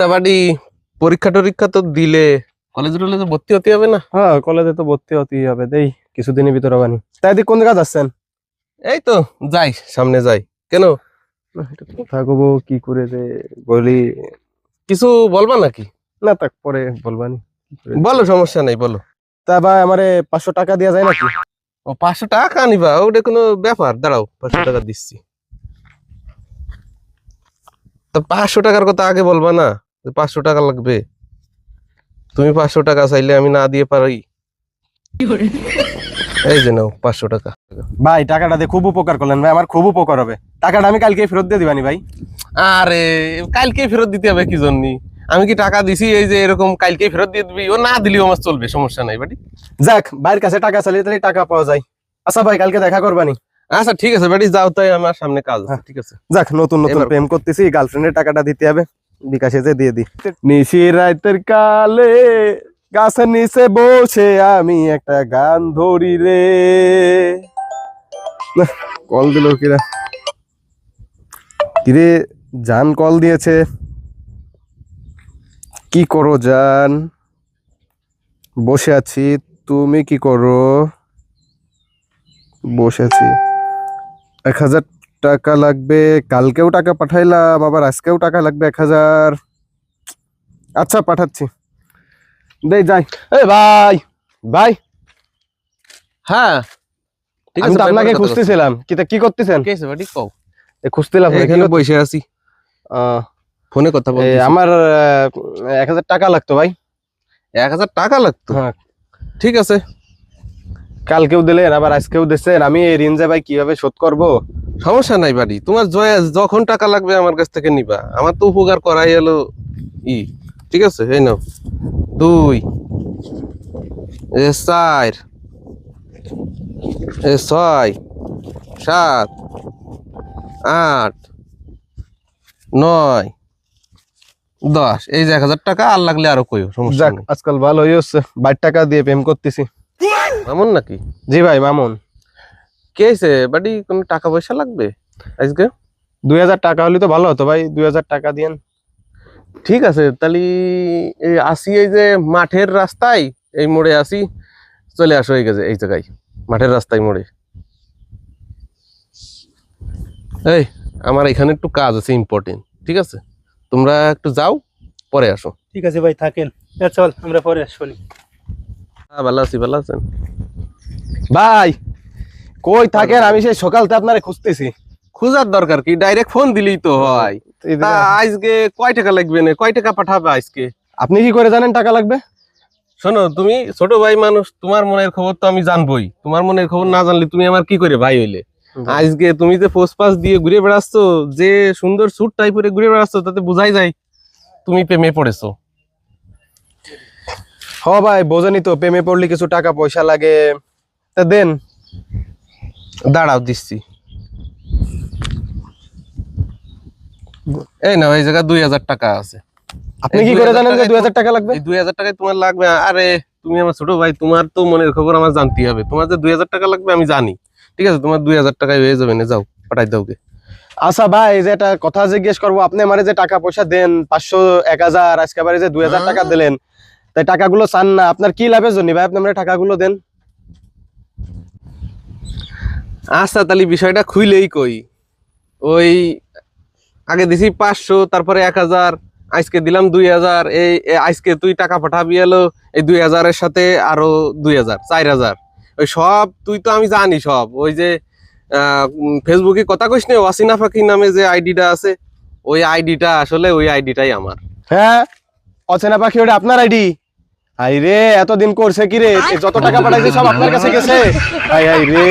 তা বাড়ি পরীক্ষা টরীক্ষা তো দিলে কলেজ টলেজে ভর্তি হতে হবে না। হ্যাঁ কলেজে তো ভর্তি হতেই হবে দেই কিছুদিনের ভিতরে বানি তাই কোন জায়গা যাচ্ছেন? এই তো যাই সামনে যাই। কেন? কথা কব কি করে যে বলি কিছু বলবা নাকি? না তাক পরে বলবানি। বলো সমস্যা নাই বলো। তা ভাই আমারে পাঁচশো টাকা দেওয়া যায় নাকি? ও পাঁচশো টাকা নিবা ওটা কোনো ব্যাপার। দাঁড়াও পাঁচশো টাকা দিচ্ছি। তা পাঁচশো টাকার কথা আগে বলবা না? পাঁচশো টাকা লাগবে। তুমি পাঁচশো টাকা চাইলে আমি না দিয়ে পারি। এই যে নাও পাঁচশো টাকা। ভাই টাকাটা দিয়ে খুব উপকার করলেন ভাই আমার খুব উপকার হবে। টাকাটা আমি কালকে ফেরত দিয়ে দিবানি ভাই। আরে কালকে ফেরত দিতে হবে কি জন্য? আমি কি টাকা দিছি এই যে এরকম কালকে ফেরত দিয়ে দিবি? ও না দিলেও আমার চলবে সমস্যা নাই বাড়ি যাক ভাইয়ের কাছে টাকা চালিয়ে তাহলে টাকা পাওয়া যায়। আচ্ছা ভাই কালকে দেখা করবানি। আচ্ছা ঠিক আছে বাড়ি যাও তাই আমার সামনে কাজ ঠিক আছে। যাক নতুন নতুন প্রেম করতেছি গার্লফ্রেন্ডের টাকাটা দিতে হবে। বিকাশে যে দিয়ে দি নিশি রাতের কালে গাছের নিচে বসে আমি একটা গান ধরি রে। কল দিল কিরা? কিরে, জান কল দিয়েছে। কি করো জান? বসে আছি, তুমি কি করো? বসে আছি। এক হাজার টাকা লাগবে কালকেও টাকা পাঠাইলাম আবার আজকেও টাকা লাগবে এক হাজার। আচ্ছা পাঠাচ্ছি। দেই যাই। এই ভাই ভাই। হ্যাঁ। ঠিক ভাই, আপনাকে খুঁজতেছিলাম। কি তা- কি করতেছেন। কে আছে বাড়ি কও। এ, খুঁজতেছিলাম এখানে বসে আছি। আহ, ফোনে কথা এ, বলছি আমার এক হাজার টাকা লাগতো ভাই। এক হাজার টাকা লাগতো? হ্যাঁ। ঠিক আছে। কালকেও দিলেন আবার আজকেও দিচ্ছেন। আমি এই ঋণ যে ভাই কীভাবে শোধ করব? সমস্যা নাই বাড়ি। তোমার যখন টাকা লাগবে আমার কাছ থেকে নিবা। আমার তো উপকার করাই এলো ই। ঠিক আছে এই নাও। দুই। এ চার। এ ছয়। সাত। আট। নয়। দশ। এই যে এক হাজার টাকা আর লাগলে আরও কই সমস্যা আজকাল ভালোই হচ্ছে। বাইর টাকা দিয়ে প্রেম করতেছি। এমন নাকি? জি ভাই মামুন। কে হয়েছে বাড়ি কোনো টাকা পয়সা লাগবে আজকে? দুই হাজার টাকা হলে তো ভালো হতো ভাই দুই হাজার টাকা দিয়েন। ঠিক আছে তাহলে এই আসি এই যে মাঠের রাস্তায় এই মোড়ে আসি চলে আসো এই গেছে এই জায়গায় মাঠের রাস্তায় মোড়ে। এই আমার এখানে একটু কাজ আছে ইম্পর্টেন্ট ঠিক আছে? তোমরা একটু যাও পরে আসো। ঠিক আছে ভাই থাকেন। চল আমরা পরে শুনি হ্যাঁ ভালো আছি ভালো আছেন? ভাই কই থাকেন? আমি সেই সকালতে আপনারে খুঁজতেছি। খোঁজার দরকার কি? ডাইরেক্ট ফোন দিলেই তো হয়। তা আজকে কয় টাকা লাগবে না? কয় টাকা পাঠাবে আজকে? আপনি কি করে জানেন টাকা লাগবে? শোনো তুমি ছোট ভাই মানুষ তোমার মনের খবর তো আমি জানবই। তোমার মনের খবর না জানলে তুমি আমার কি করে ভাই হইলে? আজকে তুমি যে পোস্ট পাস দিয়ে ঘুরে বেড়াচ্ছ যে সুন্দর স্যুট টাই পরে ঘুরে বেড়াচ্ছ তাতে বোঝাই যায় তুমি প্রেমে পড়েছো। হ ভাই বোঝেনি তো প্রেমে পড়লে কিছু টাকা পয়সা লাগে। তা দেন। দাঁড়াও দিচ্ছি। এই না এই জায়গা দুই হাজার টাকা আছে। আপনি কি করে জানেন যে দুই হাজার টাকা লাগবে? দুই হাজার টাকায় তোমার লাগবে আরে তুমি আমার ছোট ভাই তোমার তো মনের খবর আমার জানতেই হবে। তোমার যে দুই হাজার টাকা লাগবে আমি জানি। ঠিক আছে তোমার দুই হাজার টাকায় হয়ে যাবে না যাও পাঠাই দাও গে আচ্ছা ভাই যে একটা কথা জিজ্ঞেস করব আপনি আমারে যে টাকা পয়সা দেন পাঁচশো এক হাজার আজকে বারে যে দুই হাজার টাকা দিলেন তাই টাকাগুলো চান না। আপনার কি লাভের জন্য? ভাই আপনি আমার টাকাগুলো দেন। আচ্ছা তাহলে বিষয়টা খুইলেই কই। ওই আগে দিছি পাঁচশো তারপরে এক হাজার আজকে দিলাম দুই হাজার এই আজকে তুই টাকা পাঠাবি এলো এই দুই হাজারের সাথে আরও দুই হাজার চার হাজার। ওই সব তুই তো আমি জানি সব। ওই যে ফেসবুকে কথা কইস নে ওয়াসিনা ফাকি নামে যে আইডিটা আছে ওই আইডিটা আসলে ওই আইডিটাই আমার। হ্যাঁ অচেনা পাখি ওটা আপনার আইডি? আই রে এতদিন করছে কি রে? যত টাকা পাঠাইছে সব আপনার কাছে গেছে। আই আই রে।